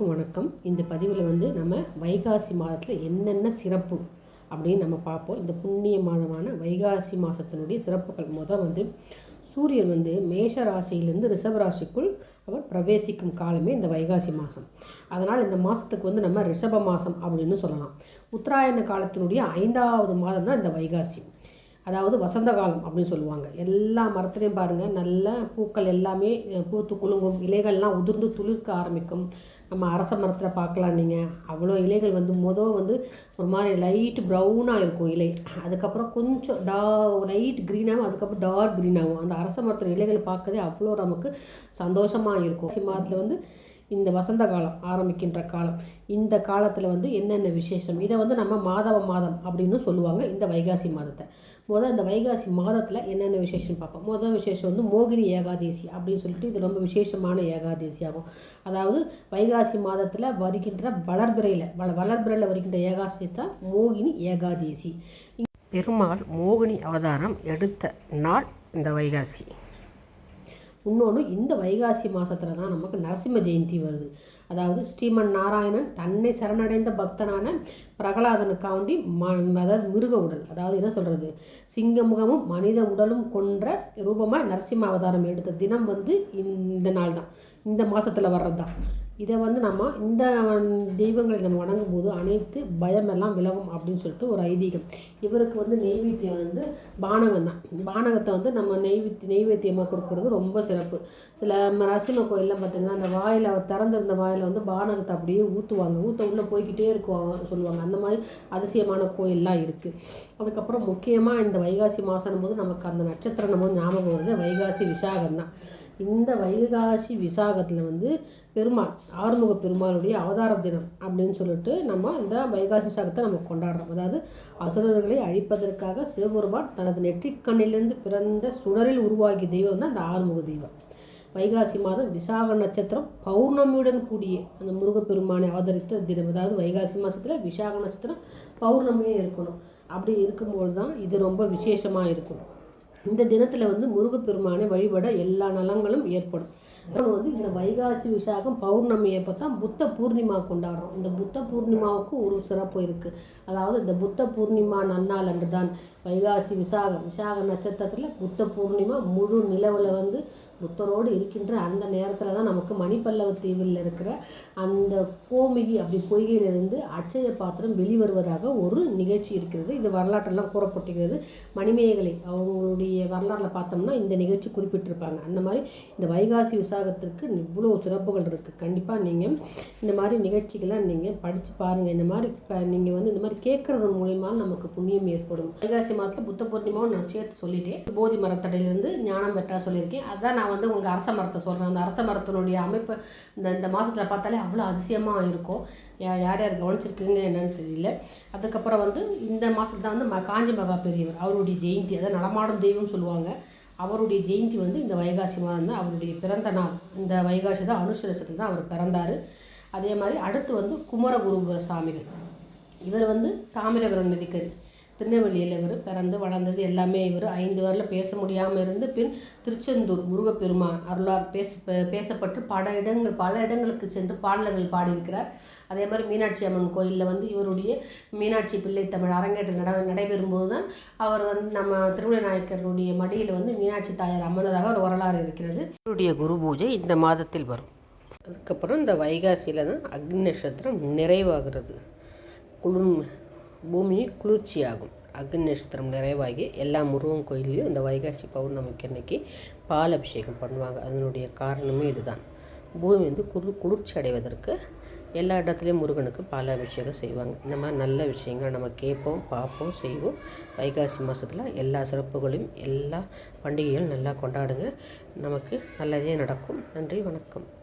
எல்லாருக்கும் வணக்கம். இந்த பதிவில் வந்து நம்ம வைகாசி மாதத்தில் என்னென்ன சிறப்பு அப்படின்னு நம்ம பார்ப்போம். இந்த புண்ணிய மாதமான வைகாசி மாதத்தினுடைய சிறப்புகள். முதல் வந்து சூரியன் வந்து மேஷ ராசியிலிருந்து ரிஷப ராசிக்குள் அவர் பிரவேசிக்கும் காலமே இந்த வைகாசி மாதம் அதனால் இந்த மாதத்துக்கு வந்து நம்ம ரிஷப மாதம் அப்படின்னு சொல்லலாம். உத்தராயண காலத்தினுடைய ஐந்தாவது மாதம் தான் இந்த வைகாசி. அதாவது வசந்த காலம் அப்படின்னு சொல்லுவாங்க. எல்லா மரத்துலேயும் பாருங்கள் நல்ல பூக்கள் எல்லாமே பூத்து குலுங்கும். இலைகள்லாம் உதிர்ந்து துளிர்க்க ஆரம்பிக்கும். நம்ம அரச மரத்தில் பார்க்கலாம் நீங்கள் அவ்வளோ இலைகள் வந்து மொதல் வந்து ஒரு மாதிரி லைட் ப்ரௌனாக இருக்கும் இலை. அதுக்கப்புறம் கொஞ்சம் டா லைட் க்ரீனாகவும் அதுக்கப்புறம் டார்க் க்ரீனாகும் அந்த அரச மரத்தில் இலைகள் பார்க்கதே அவ்வளோ நமக்கு சந்தோஷமாக இருக்கும். மாதத்தில் வந்து இந்த வசந்த காலம் ஆரம்பிக்கின்ற காலம். இந்த காலத்தில் வந்து என்னென்ன விசேஷம்? இதை வந்து நம்ம மாதவ மாதம் அப்படின்னு சொல்லுவாங்க இந்த வைகாசி மாதத்தை. முதல் இந்த வைகாசி மாதத்தில் என்னென்ன விசேஷம் பார்ப்போம். முதல் விசேஷம் வந்து மோகினி ஏகாதேசி அப்படின்னு சொல்லிட்டு இது ரொம்ப விசேஷமான ஏகாதேசி ஆகும். அதாவது வைகாசி மாதத்தில் வருகின்ற வளர்பிறையில் வள வளர்பிறையில் வருகின்ற ஏகாதேசி தான் மோகினி ஏகாதேசி. பெருமாள் மோகினி அவதாரம் எடுத்த நாள் இந்த வைகாசி. இன்னொன்று இந்த வைகாசி மாதத்தில் தான் நமக்கு நரசிம்ம ஜெயந்தி வருது. அதாவது ஸ்ரீமன் நாராயணன் தன்னை சரணடைந்த பக்தனான பிரகலாதனுக்காண்டி ம அதாவது மிருக உடல் அதாவது என்ன சொல்கிறது சிங்க முகமும் மனித உடலும் கொன்ற ரூபமாக நரசிம்ம அவதாரம் எடுத்த தினம் வந்து இந்த நாள் தான் இந்த மாதத்தில் வர்றது தான் இதை வந்து நம்ம இந்த தெய்வங்களை நம்ம வணங்கும் போது அனைத்து பயமெல்லாம் விலகும் அப்படின்னு சொல்லிட்டு ஒரு ஐதீகம். இவருக்கு வந்து நெய்வேத்தியம் வந்து பானகம் தான். பானகத்தை வந்து நம்ம நெய்வேத்தி நெய்வேத்தியமாக கொடுக்குறது ரொம்ப சிறப்பு. சில நரசிம்ம கோயிலில் பார்த்திங்கன்னா அந்த வாயில் அவர் திறந்திருந்த வாயில் வந்து பானகத்தை அப்படியே ஊற்றுவாங்க ஊற்ற உள்ளே போய்கிட்டே இருக்கும் சொல்லுவாங்க. அந்த மாதிரி அதிசயமான கோயிலெலாம் இருக்குது அதுக்கப்புறம் முக்கியமாக இந்த வைகாசி மாதம் போது நமக்கு அந்த நட்சத்திரம் நம்ம ஞாபகம் வருது வைகாசி விசாகம் தான் இந்த வைகாசி விசாகத்தில் வந்து பெருமாள் ஆறுமுக பெருமாளுடைய அவதார தினம் அப்படின்னு சொல்லிட்டு நம்ம இந்த வைகாசி விசாகத்தை நம்ம கொண்டாடுறோம். அதாவது அசுரர்களை அழிப்பதற்காக சிவபெருமான் தனது நெற்றிக்கண்ணிலிருந்து பிறந்த சுடரில் உருவாகிய தெய்வம் தான் அந்த ஆறுமுக தெய்வம். வைகாசி மாதம் விசாக நட்சத்திரம் பௌர்ணமியுடன் கூடிய அந்த முருகப்பெருமானை அவதரித்த தினம். அதாவது வைகாசி மாதத்தில் விசாக நட்சத்திரம் பௌர்ணமியும் இருக்கணும். அப்படி இருக்கும்போது தான் இது ரொம்ப விசேஷமாக இருக்கும் இந்த தினத்தில் வந்து முருகப்பெருமானை வழிபட எல்லா நலங்களும் ஏற்படும். வந்து இந்த வைகாசி விசாகம் பௌர்ணமியை பார்த்தா புத்த பூர்ணிமா கொண்டாடுறோம். இந்த புத்த பூர்ணிமாவுக்கு ஒரு சிறப்பு இருக்குது அதாவது இந்த புத்த பூர்ணிமா நன்னாள் அன்று தான் வைகாசி விசாகம். விசாக நட்சத்திரத்தில் புத்த பூர்ணிமா முழு நிலவில் வந்து புத்தரோடு இருக்கின்ற அந்த நேரத்தில் தான் நமக்கு மணிப்பல்லவ தீவில் இருக்கிற அந்த கோமிகி அப்படி பொய்கையிலிருந்து அட்சய பாத்திரம் வெளிவருவதாக ஒரு நிகழ்ச்சி இருக்கிறது. இது வரலாற்றெல்லாம் கூறப்பட்டிருக்கிறது. மணிமேகலை அவங்களுடைய வரலாறில் பார்த்தோம்னா இந்த நிகழ்ச்சி குறிப்பிட்டிருப்பாங்க. அந்த மாதிரி இந்த வைகாசி விசாகத்திற்கு இவ்வளோ சிறப்புகள் இருக்குது கண்டிப்பாக நீங்கள் இந்த மாதிரி நிகழ்ச்சிகள்லாம் நீங்கள் படித்து பாருங்கள் இந்த மாதிரி இப்போ நீங்கள் வந்து இந்த மாதிரி கேட்குறது மூலிமா நமக்கு புண்ணியம் ஏற்படும். வைகாசி வைகாசி மாதத்தில் புத்த பூர்ணிமாவும் நான் சேர்த்து சொல்லிட்டேன். போதி மரத்தடையிலேருந்து ஞானம் பெற்றா சொல்லியிருக்கேன். அதான் நான் நான் வந்து உங்களுக்கு அரச மரத்தை சொல்கிறேன் அந்த அரச மரத்தினுடைய அமைப்பு இந்த இந்த மாதத்தில் பார்த்தாலே அவ்வளோ அதிசயமாக இருக்கும். யார் யார் கவனிச்சிருக்கீங்க என்னன்னு தெரியல. அதுக்கப்புறம் வந்து இந்த மாதத்தில் தான் வந்து ம காஞ்சி மகா பெரியவர் அவருடைய ஜெயந்தி அதாவது நடமாடும் தெய்வம் சொல்லுவாங்க. அவருடைய ஜெயந்தி வந்து இந்த வைகாசி மாதம் தான் அவருடைய பிறந்த நாள். இந்த வைகாசி தான் அனுஷரசத்தில் தான் அவர் பிறந்தார். அதே மாதிரி அடுத்து வந்து குமரகுருபுர சாமிகள். இவர் வந்து தாமிரபுரம் நதிக்கரு திருநெல்வேலியில் இவர் பிறந்து வளர்ந்தது எல்லாமே இவர். ஐந்து வரல பேச முடியாமல் இருந்து பின் திருச்செந்தூர் முருகப்பெருமான் அருளார் பேச பேசப்பட்டு பல இடங்கள் பல இடங்களுக்கு சென்று பாடல்கள் பாடியிருக்கிறார். அதே மாதிரி மீனாட்சி அம்மன் கோயிலில் வந்து இவருடைய மீனாட்சி பிள்ளை தமிழ் அரங்கேற்றம் நட நடைபெறும்போது தான் அவர் வந்து நம்ம திருவிழா நாயக்கருடைய மடியில் வந்து மீனாட்சி தாயார் அமர்ந்ததாக ஒரு வரலாறு இருக்கிறது. இவருடைய குரு பூஜை இந்த மாதத்தில் வரும். அதுக்கப்புறம் இந்த வைகாசியில் தான் அக்னி நட்சத்திரம் நிறைவாகிறது. குளிர் பூமி குளிர்ச்சியாகும். அக்னி நட்சத்திரம் நிறைவாகி எல்லா முருகன் கோயிலையும் இந்த வைகாசி பௌர்ணமிக்கு அன்னைக்கு பால் அபிஷேகம் பண்ணுவாங்க. அதனுடைய காரணமே இதுதான். பூமி வந்து குளிர் குளிர்ச்சி அடைவதற்கு எல்லா இடத்துலையும் முருகனுக்கு பால் அபிஷேகம் செய்வாங்க. இந்த மாதிரி நல்ல விஷயங்களை நம்ம கேட்போம் பார்ப்போம் செய்வோம். வைகாசி மாதத்தில் எல்லா சிறப்புகளையும் எல்லா பண்டிகைகளும் நல்லா கொண்டாடுங்க. நமக்கு நல்லதே நடக்கும். நன்றி வணக்கம்.